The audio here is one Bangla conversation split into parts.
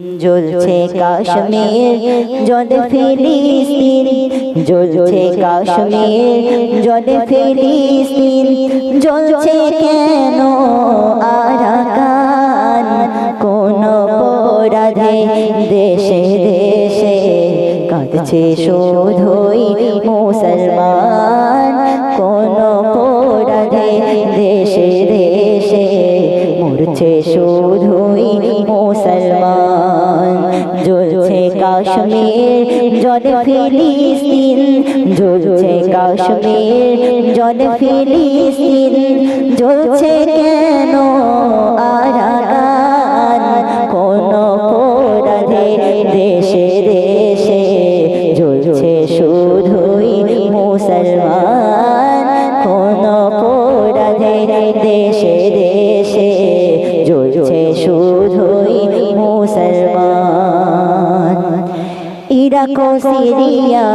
জ্বলছে কাশ্মীর জলে ফিলিস্তিন। জ্বলছে কাশ্মীর জলে ফিলিস্তিন। জ্বলছে কেন আরাকান? কোন পরাধে দেশে দেশে কাঁদছে শুধুই মুসলমান। কোন পরাধে দেশে দেশে মরছে শুধুই কাশ্মীর জলে ফিলিস্তিন, জ্বলছে কাশ্মীর জলে ফিলিস্তিন, জ্বলছে কেন আরাকান? কোন পরাধে দেশে দেশে জ্বলছে শুধুই মুসলমান? কোন পরাধে দেশে দেশে জ্বলছে শুধুই মুসলমান? ও সিরিয়া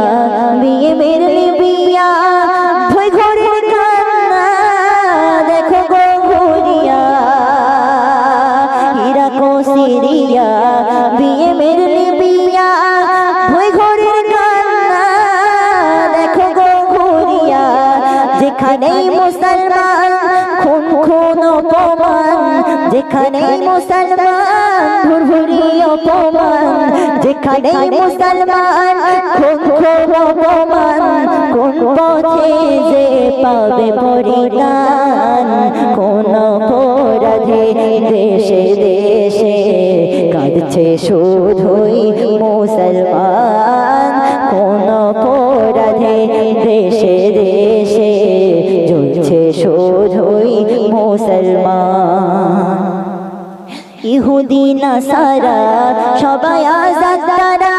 বিয়ে মের বিয়া ধুই ঘরের কান্না দেখো গো ঘুরিয়া ইরাক সিরিয়া বিয়ে যেখানে মুসলমান খুন খুন অপমান যেখানে মুসলমান ভুরভুরি অপমান যেখানে মুসলমান খুন খুন অপমান কোন পথে যে পাবে পরিত্রাণ কোন অপরাধে দেশে দেশে কাঁদছে শুধুই ইহুদি নাসারা, সবাই আজাদ তারা,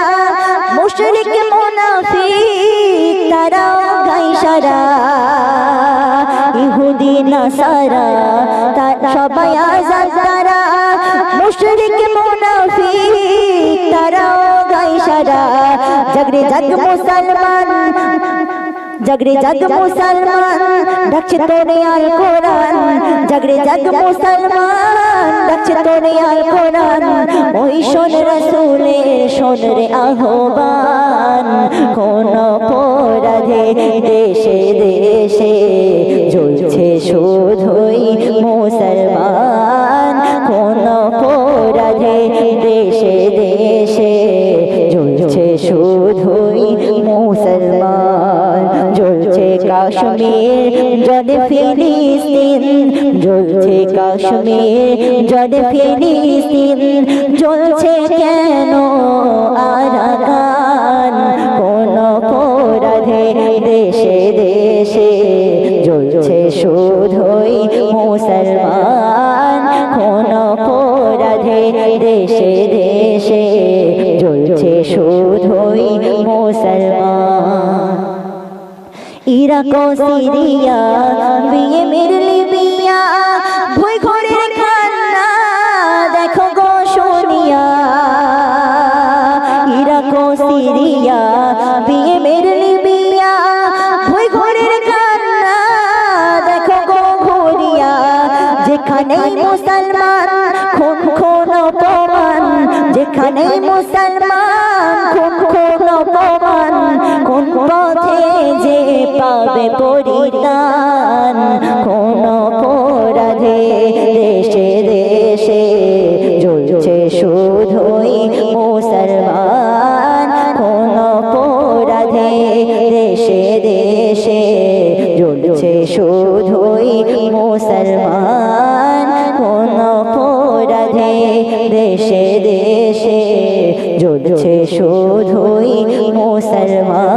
মুশরিক, মুনাফিক তারা গাইসারা। ইহুদি নাসারা, তা- সবাই আজাদ তারা, মুশরিক, মুনাফিক তারা গাইসারা। জগরে জগ মুসলমান জগরে জগ মুসলমান ডাকছে তোরে আল কোরআন জগরে জগ মুসলমান ডাকছে তোরে আল কোরআন ওই শোন রসুলে শোন রে আহ্বান কোন পরাধে দেশে দেশে জ্বলছে শুধুই মুসলমান কোন পরাধে দেশে দেশে জ্বলছে শুধুই মুসলমান কাশ্মীর জল ফিলিস্তিন জ্বলছে কাশ্মীর জলে ফিলিস্তিন জ্বলছে কেন? আরাকান ইরাক, সিরিয়া, বিয়ে মের লিবিয়া ভয় ঘরের কান্না, দেখো গো শুনিয়া ইরাক, সিরিয়া, বিয়ে মের লিবিয়া ভয় ঘরের কান্না, দেখো গো ঘুরিয়া। যেখানে মুসলমান, খুন খুন অপমান যেখানে মুসলমান পরিত্রাণ কোন পরাধে দেশে দেশে জ্বলছে শুধুই মুসলমান। কোন পরাধে দেশে দেশে জ্বলছে শুধুই মুসলমান। কোন পরাধে দেশে দেশে জ্বলছে শুধুই মুসলমান।